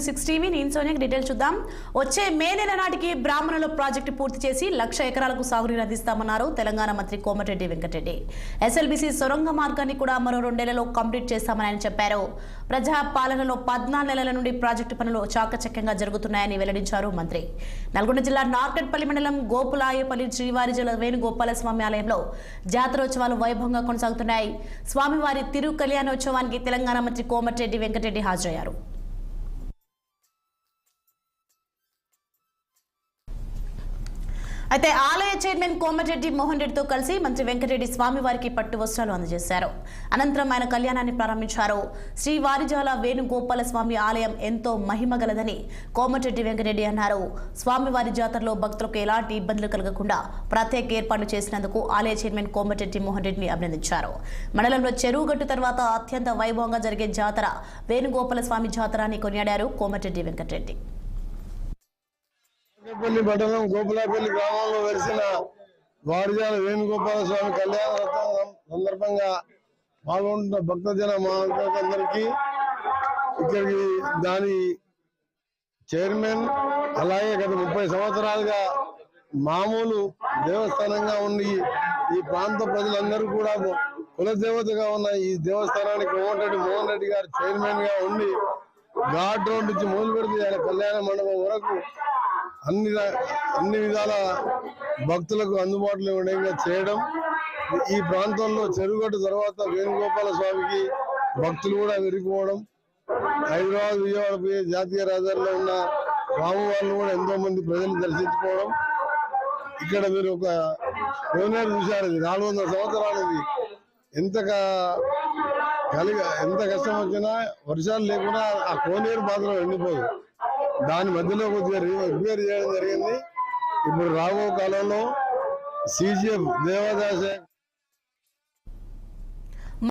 Six TV నేను సోనియాకి చూద్దాం. వచ్చే మే నెల నాటికి బ్రాహ్మణుల ప్రాజెక్టు పూర్తి చేసి లక్ష ఎకరాలకు సాగునీరు అందిస్తామన్నారు తెలంగాణ మంత్రి కోమటిరెడ్డి వెంకటరెడ్డి. ఎస్ఎల్బీసీ సొరంగ మార్గాన్ని కూడా మరో రెండేళ్ళలో కంప్లీట్ చేస్తామని ఆయన చెప్పారు. ప్రజా పాలనలో పద్నాలుగు నెలల నుండి ప్రాజెక్టు పనులు చాకచక్యంగా జరుగుతున్నాయని వెల్లడించారు మంత్రి. నల్గొండ జిల్లా నార్కెట్పల్లి మండలం గోపులాయపల్లి శ్రీవారిజల వేణుగోపాల స్వామి ఆలయంలో జాతరోత్సవాలు వైభవంగా కొనసాగుతున్నాయి. స్వామివారి తిరు కళ్యాణోత్సవానికి తెలంగాణ మంత్రి కోమటిరెడ్డి వెంకటరెడ్డి హాజరయ్యారు. అయితే ఆలయ చైర్మన్ కోమటిరెడ్డి మోహన్ రెడ్డితో కలిసి మంత్రి వెంకటరెడ్డి స్వామివారికి పట్టు వస్త్రాలు అందజేశారు. అనంతరం ఆయన కళ్యాణాన్ని ప్రారంభించారు. శ్రీ వారిజాల వేణుగోపాల స్వామి ఆలయం ఎంతో మహిమ గలదని కోమటిరెడ్డి వెంకటరెడ్డి అన్నారు. స్వామివారి జాతరలో భక్తులకు ఎలాంటి ఇబ్బందులు కలగకుండా ప్రత్యేక ఏర్పాట్లు చేసినందుకు ఆలయ చైర్మన్ కోమటిరెడ్డి మోహన్ రెడ్డిని అభినందించారు. మండలంలో చెరువుగట్టు తర్వాత అత్యంత వైభవంగా జరిగే జాతర వేణుగోపాల స్వామి జాతర అని కొనియాడారు కోమటిరెడ్డి వెంకటరెడ్డి. పెళ్ళి మండలం గోపులాపల్లి గ్రామంలో వెలిసిన వారిజాల వేణుగోపాల స్వామి కళ్యాణ రథం సందర్భంగా పాల్గొంటున్న భక్తజన మహాందరికీ ఇక్కడికి దాని చైర్మన్ అలాగే గత ముప్పై సంవత్సరాలుగా మామూలు దేవస్థానంగా ఉండి ఈ ప్రాంత ప్రజలందరూ కూడా కులదేవతగా ఉన్న ఈ దేవస్థానానికి మోహన్ రెడ్డి మోహన్ రెడ్డి గారు చైర్మన్గా ఉండి ఘాట్ రోడ్ నుంచి మొదలు పెడితే ఆయన కళ్యాణ మండపం వరకు అన్ని అన్ని విధాల భక్తులకు అందుబాటులో ఉండేవిగా చేయడం. ఈ ప్రాంతంలో చెరుగట్టు తర్వాత వేణుగోపాల స్వామికి భక్తులు కూడా విరిగిపోవడం. హైదరాబాద్ విజయవాడ పోయే జాతీయ రహదారిలో ఉన్న రామవారిని కూడా ఎంతో మంది ప్రజలు దర్శించుకోవడం. ఇక్కడ మీరు ఒక కోనేరు చూశారు. ఇది నాలుగు వందల సంవత్సరాలది. ఎంత కలిగ కలిగి ఎంత కష్టం వచ్చినా వర్షాలు లేకుండా ఆ కోనేరు మాత్రం ఎండిపోదు. దాని మధ్యలో కొద్దిగా రిపేర్ చేయడం జరిగింది. ఇప్పుడు రాబో కాలంలో సీజీఎఫ్ దేవాదాయ శాఖ